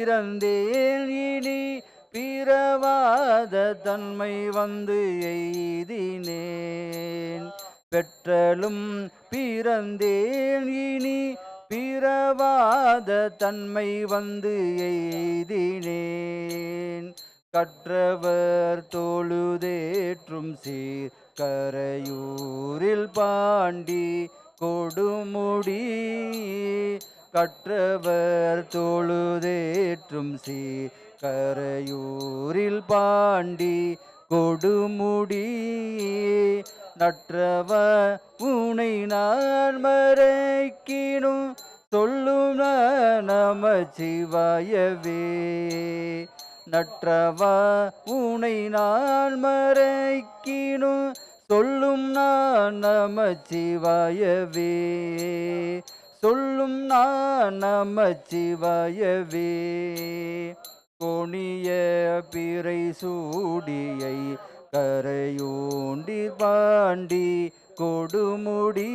பிறந்தேன் இனி பிறவாத தன்மை வந்து எய்தினேன். பெற்றலும் பிறந்தேன் இனி பிறவாத தன்மை வந்து எய்தினேன். கற்றவர் தொழுதேற்றும் சீர் கரையூரில் பாண்டி கொடுமுடி கற்றவர் தொழுதேற்றும் சீர் கரையூரில் பாண்டி கொடுமுடி. நற்றவர் உனை நான் மறைக்கினும் சொல்லும் நம சிவாயவே நற்றவா உனை நான் மறைக்கினும் சொல்லும் நான் நம சிவாயவே சொல்லும் நான் நம சிவாயவே கொணிய பிறை சூடியை கரையூண்டி பாண்டி கொடுமுடி.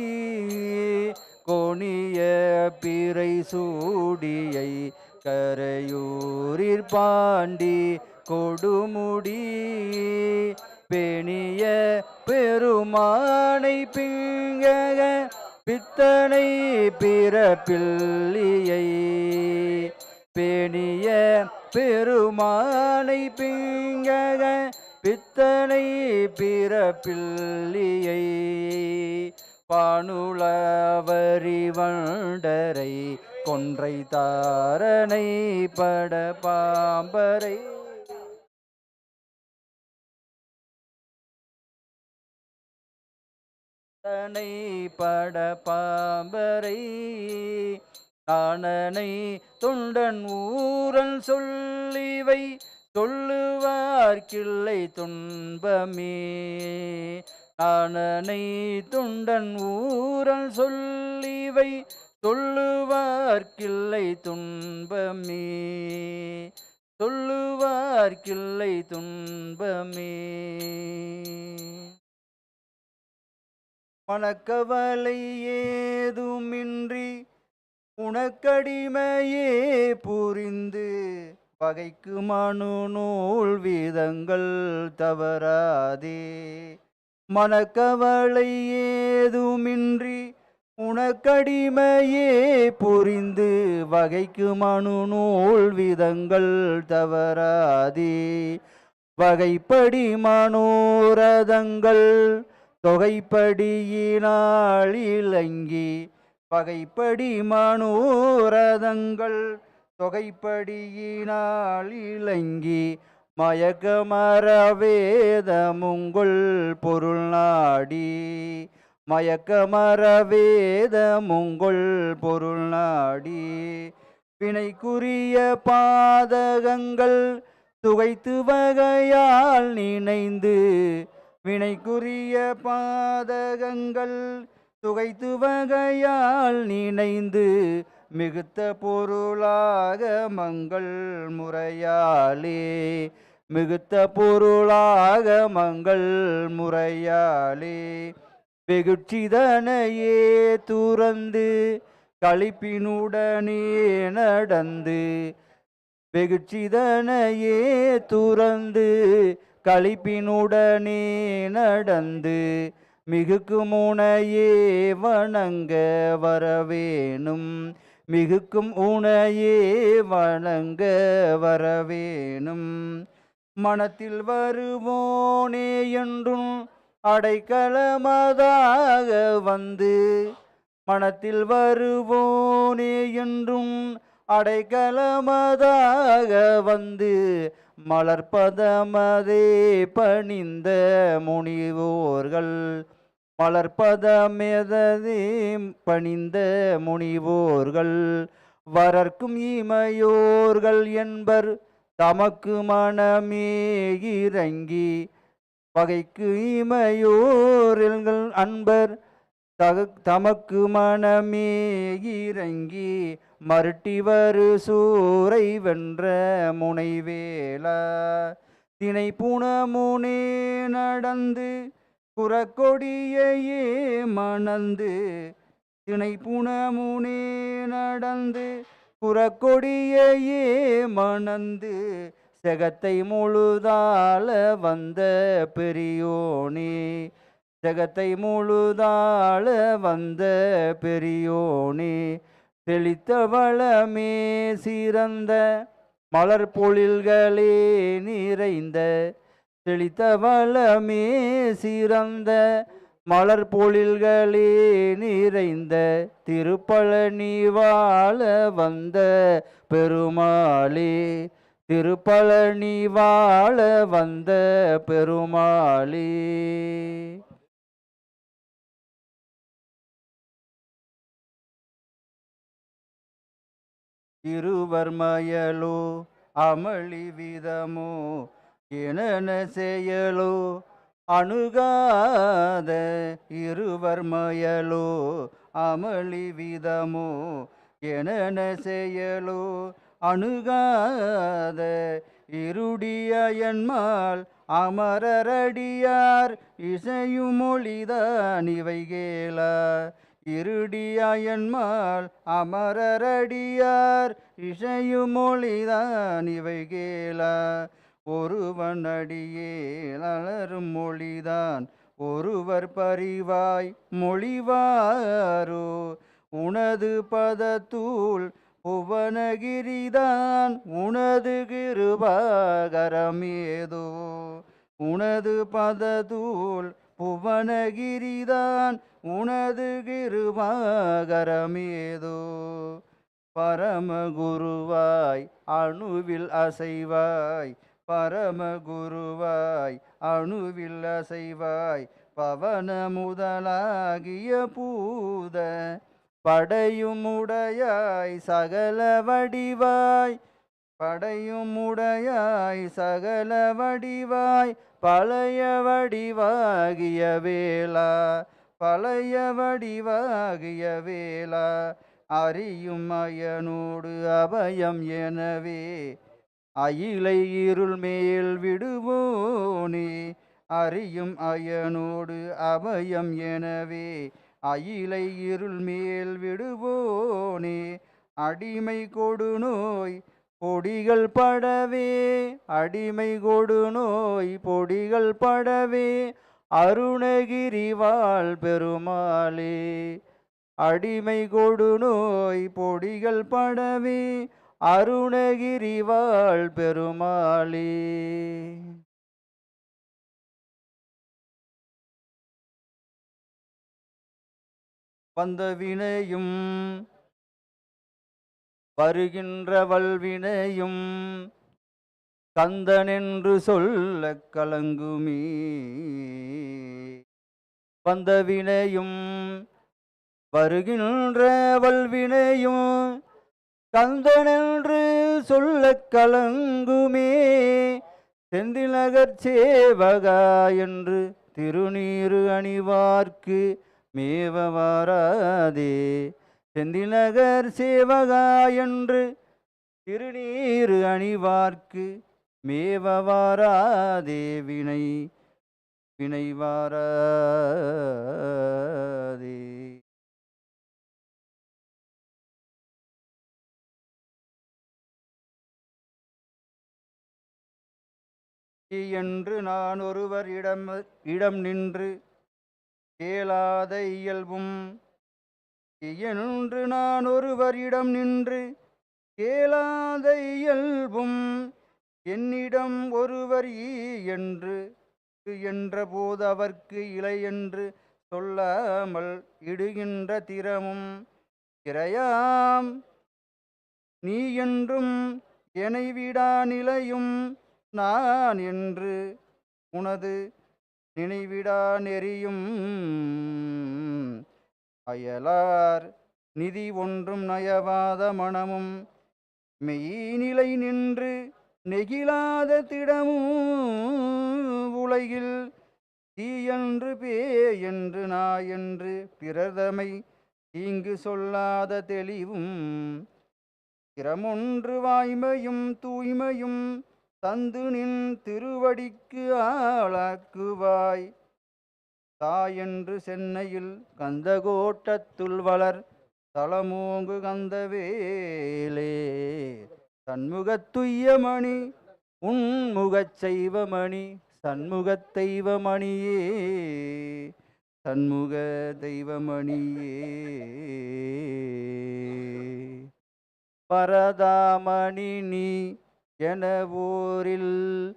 கொணிய பிறை சூடியை கரையூரிற் பாண்டி கொடுமுடி. பெணிய பெருமானை பிங்க பித்தனை பிறப்பில்லியை பேணிய பெருமானை பிங்கக பித்தனை பிறப்பில்லியை பானுளவரி வண்டரை கொன்றை தாரனை பட பாம்பரை தனை பட பாம்பரை தானனை தொண்டன் ஊரல் சொல்லிவை சொல்லுவார்க்கில்லை துன்பமே. தானனை துண்டன் ஊரல் சொல்லிவை சொல்லுவார்க்கில்லை துன்பமே. சொல்லுவார்க்கில்லை துன்பமே. மனக்கவலை ஏதுமின்றி உனக்கடிமையே புரிந்து பகைக்கு மனு நூல் வீதங்கள் தவறாதே. மனக்கவலை ஏதுமின்றி உனக்கடிமையே புரிந்து வகைக்கு மனு நூல் விதங்கள் தவறாதே. வகைப்படி மனோரதங்கள் தொகைப்படியினால் இலங்கி பகைப்படி மனோரதங்கள் தொகைப்படியினால் இலங்கி மயக்கமர வேதமுங்குள் பொருள் நாடி மயக்கமர வேதமுங்குள் பொருள் நாடி வினைக்குரிய பாதகங்கள் துகைத்து வகையால் நினைந்து வினைக்குரிய பாதகங்கள் துகைத்து வகையால் நினைந்து மிகுத்த பொருளாக மங்கள் முறையாலே. மிகுத்த பொருளாக மங்கள் முறையாலே. வெகுட்சிதனையே துறந்து களிப்பினுடனே நடந்து வெகுட்சிதனையே துறந்து களிப்பினுடனே நடந்து மிகுக்கு முனையே வணங்க வரவேணும். மிகுக்கும் உனையே வணங்க வரவேணும். மனத்தில் வருவோனே என்றும் அடைக்கலமதாக வந்து மனத்தில் வருவோனே என்றும் அடைக்கலமதாக வந்து மலர்பதமதே பணிந்த முனிவோர்கள். மலர்பதமெதே பணிந்த முனிவோர்கள். வரர்க்கும் இமையோர்கள் என்பர் தமக்கு மனமே இறங்கி பகைக்கு இமையோர்கள் அன்பர் தமக்கு மனமே இறங்கி மருட்டிவரு சூரை வென்ற முனைவேல தினை புனமுனே நடந்து குறக்கொடியையே மணந்து. தினை புனமுனே நடந்து புறக்கொடியையே மணந்து. செகத்தை முழுதால வந்த பெரியோனே செகத்தை முழுதாள வந்த பெரியோனே தெளித்த வளமே சிறந்த மலர் பொழில்களே நிறைந்த தெளித்த வளமே சிறந்த மலர் பொழில்களே நிறைந்த திருப்பழனி வாழ வந்த பெருமாளே திருப்பழனி வாழ வந்த பெருமாளே. இருவர் மயலோ அமளி விதமோ எனன செயலோ அணுகாத இருவர் மயலோ அமளி விதமோ எனன செயலோ அணுகாத இருடியன்மால் அமரரடியார் இசையும் மொழிதான் இவை கேளார். இருடியாயன்மால் அமரரடியார் இசையுமொழிதான் இவை கேளா. ஒருவன் அடியே அலரும் மொழிதான் ஒருவர் பரிவாய் மொழிவாரோ. உனது பதத்தூள் புவனகிரிதான் உனது கிருபாகரம் ஏதோ. உனது பததூள் புவனகிரிதான் உனது கிருபாகரமேதோ. பரமகுருவாய் அணுவில் அசைவாய் பரமகுருவாய் அணுவில் அசைவாய் பவன முதலாகிய பூத படையுமுடையாய் சகல வடிவாய் படையும் உடையாய் சகல வடிவாய் பழைய வடிவாகிய வேளா பழைய வடிவாகிய வேளா அறியும் அயனோடு அபயம் எனவே அயிலை இருள் மேல் விடுவோனே அறியும் அயனோடு அபயம் எனவே அயிலை இருள் மேல் விடுவோனே அடிமை கொடு நோய் பொடிகள் படவே அடிமை கொடு நோய் பொடிகள் படவே அருணகிரிவாள் பெருமாளே. அடிமை கொடு நோய் பொடிகள் படவே அருணகிரிவாள் பெருமாளே. வந்த வினையும் வருகின்ற வல்வினையும் கந்தனென்று சொல்ல கலங்குமே. வந்த வினையும் வருகின்ற வல்வினையும் கந்தனென்று சொல்ல கலங்குமே. செந்திநகர் சேவகா என்று திருநீரு அணிவார்க்கு மேவ வாராதே. செந்திநகர் சேவகா என்று திருநீரு அணிவார்க்கு மேவவாரா தேவினை வினை என்று நான் ஒருவர் இடம் இடம் நின்று கேளாத இயல்பும் என்று நான் ஒருவரிடம் நின்று கேளாத இயல்பும் என்னிடம் ஒருவர் ஈ என்று என்ற போது அவர்க்கு இலை என்று சொல்லாமல் இடுகின்ற திறமும் திரையாம் நீ என்றும் எனைவிடா நிலையும் நான் என்று உனது நினைவிடா நெறியும். அயலார் நிதி ஒன்றும் நயவாத மனமும் மெய்நிலை நின்று நெகிழாத திடமும் உலகில் தீயன்று பேயென்று நாயென்று பிறதமை தீங்கு சொல்லாத தெளிவும் திறமொன்று வாய்மையும் தூய்மையும் தந்து நின் திருவடிக்கு ஆளாக்குவாய். தாயென்று சென்னையில் கந்தகோட்டத்துள் வளர் தலமோங்கு கந்தவேலே. தன்முகத் துய்யமணி உன்முகச் செய்வமணி சண்முக தெய்வமணியே. சண்முக தெய்வமணியே. பரதாமணி நீ என ஊரில்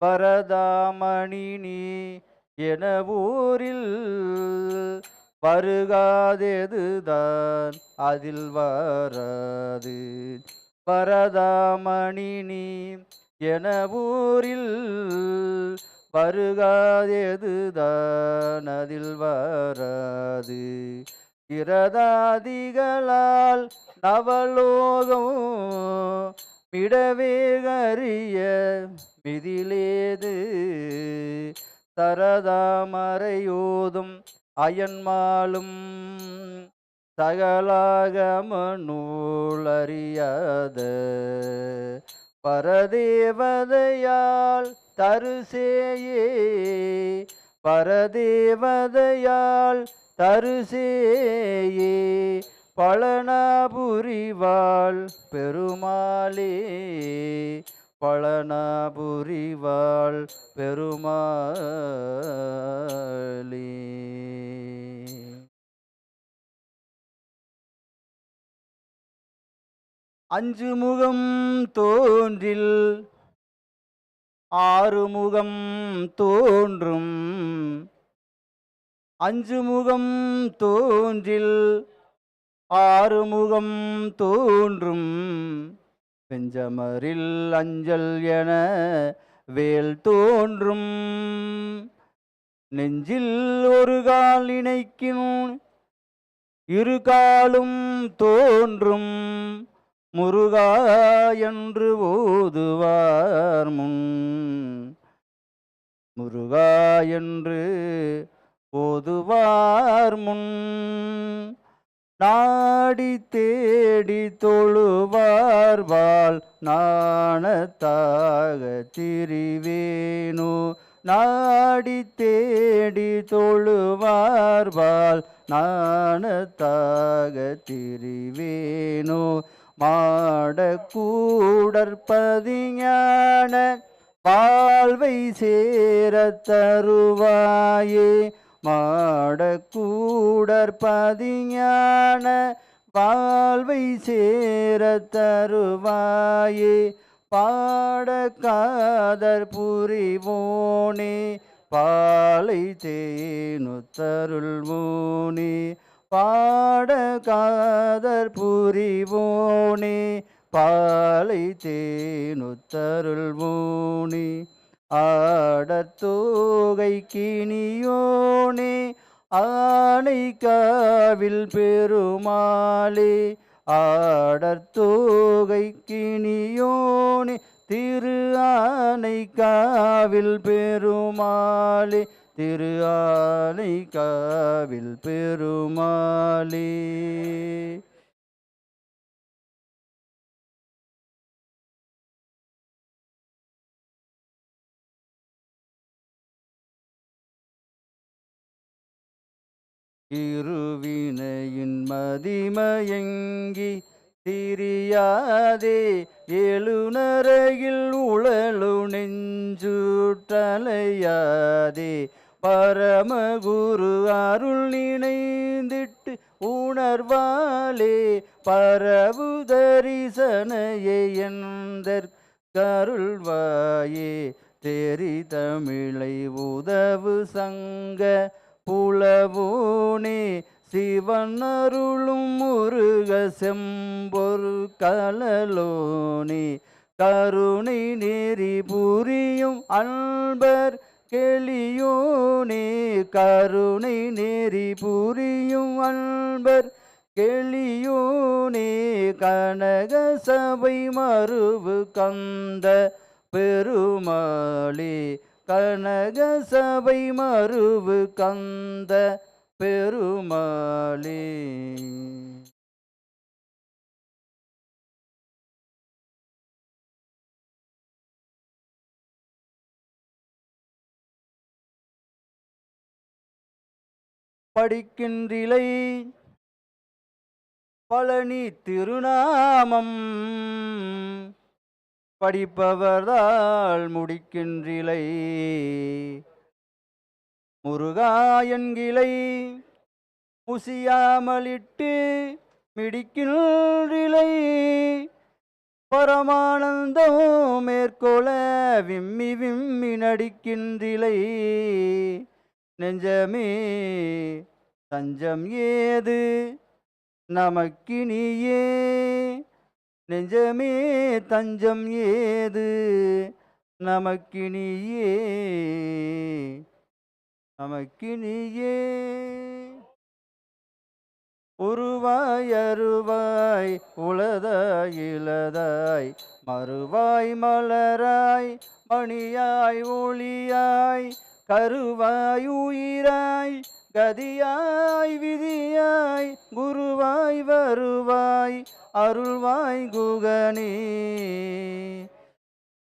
பரதாமணி நீ என ஊரில் வருகாதெதுதான் அதில் வராது. வரதாமணினி என ஊரில் வருகாதெதுதான் அதில் வராது. இரதாதிகளால் நவலோகம் மிடவே கரிய மிதிலேது. தரதாமரையோதும் அயன்மாலும் சகலாகம நூலறியாத பரதேவதையால் தருசேயே பரதேவதையால் தருசேயே பழனாபுரிவாள் பெருமாளே. பழனாபுரிவாள் பெருமாளி. அஞ்சு முகம் தோன்றில் ஆறு முகம் தோன்றும். அஞ்சு முகம் தோன்றில் ஆறு முகம் தோன்றும். பெஞ்சமரில் அஞ்சல் என வேல் தோன்றும். நெஞ்சில் ஒரு கால் இணைக்கும் இரு காலும் தோன்றும். முருகா என்று ஓதுவார் முன். முருகா என்று ஓதுவார் முன். நாடி தேடி தொழுவார்வாள் நாணத்தாக திரிவேணு. நாடி தேடி தொழுவார்வாள் நாணத்தாக திரிவேணு. மாடக்கூடற்பதிஞான வாழ்வை சேர தருவாயே. மாடக்கூடற்பதிஞான வாழ்வை சேர தருவாயே. பாடக்காதர் புரிவோனே பாலை தேனுத்தருள்வோனே பாடகாதர் புரிவோனே பாலை தேனுத்தருள்வோனே ஆடத்தோகை கிணியோனே ஆனை காவில் பெருமாளே ஆடத்தோகை கிணியோனே திரு ஆனை காவில் பெருமாளே திரு ஆனை காவில் பெருமாளே. இருவினையின் மதிமயங்கி திரியாதே எழுநரையில் உழலு நெஞ்சுட்டலையாதே பரமகுரு அருள் நினைந்திட்டு உணர்வாலே பரவு தரிசனையை எந்தற் கருள்வாயே தெரி தமிழை உதவு சங்க புலவோனே சிவன் அருளும் முருக செம்பொரு கலலோனே கருணை நெறி புரியும் அன்பர் கெளியோனே கருணை நெறி புரியும் அன்பர் கெளியோனே கனக சபை மறுவு கந்த பெருமாளே கனக சபை மறுவு கந்த பெருமாளே. படிக்கின்றிலை பழனி திருநாமம். படிப்பவர்தால் முடிக்கின்றிலை. முருகா என்கிளை முசியாமலிட்டு மிடிக்கின்றிலை. பரமானந்தம் மேற்கொள விம்மி விம்மி நடிக்கின்றிலை. நெஞ்சமே தஞ்சம் ஏது? நமக்கினியே நெஞ்சமே தஞ்சம் ஏது? நமக்கினியே நமக்கினியே. உருவாய் அருவாய் உளதாய் இளதாய் மறுவாய் மலராய் மணியாய் ஒளியாய் கருவாய் உயிராய் கதியாய் விதியாய் குருவாய் வருவாய் அருள்வாய் குகனே.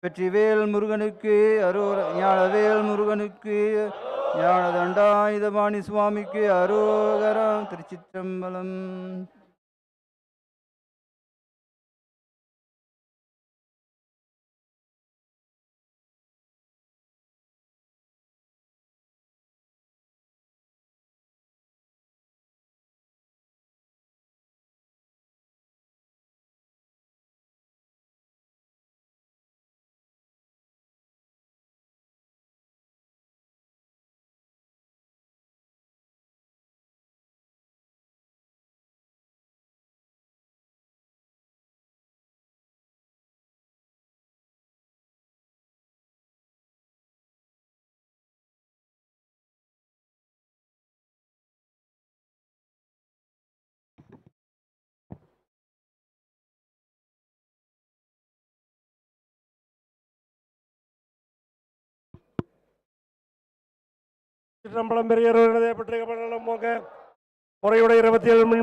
வெற்றிவேல் முருகனுக்கு அரோர ஞானவேல் முருகனுக்கு ஞான தண்டாயுதபாணி சுவாமிக்கு அரோகரம் திருச்சிற்றம்பலம். சிற்றம்பலம் பெரியவர்களுடைய பற்றிய போக முறையுடைய இருபத்தி ஏழு மணி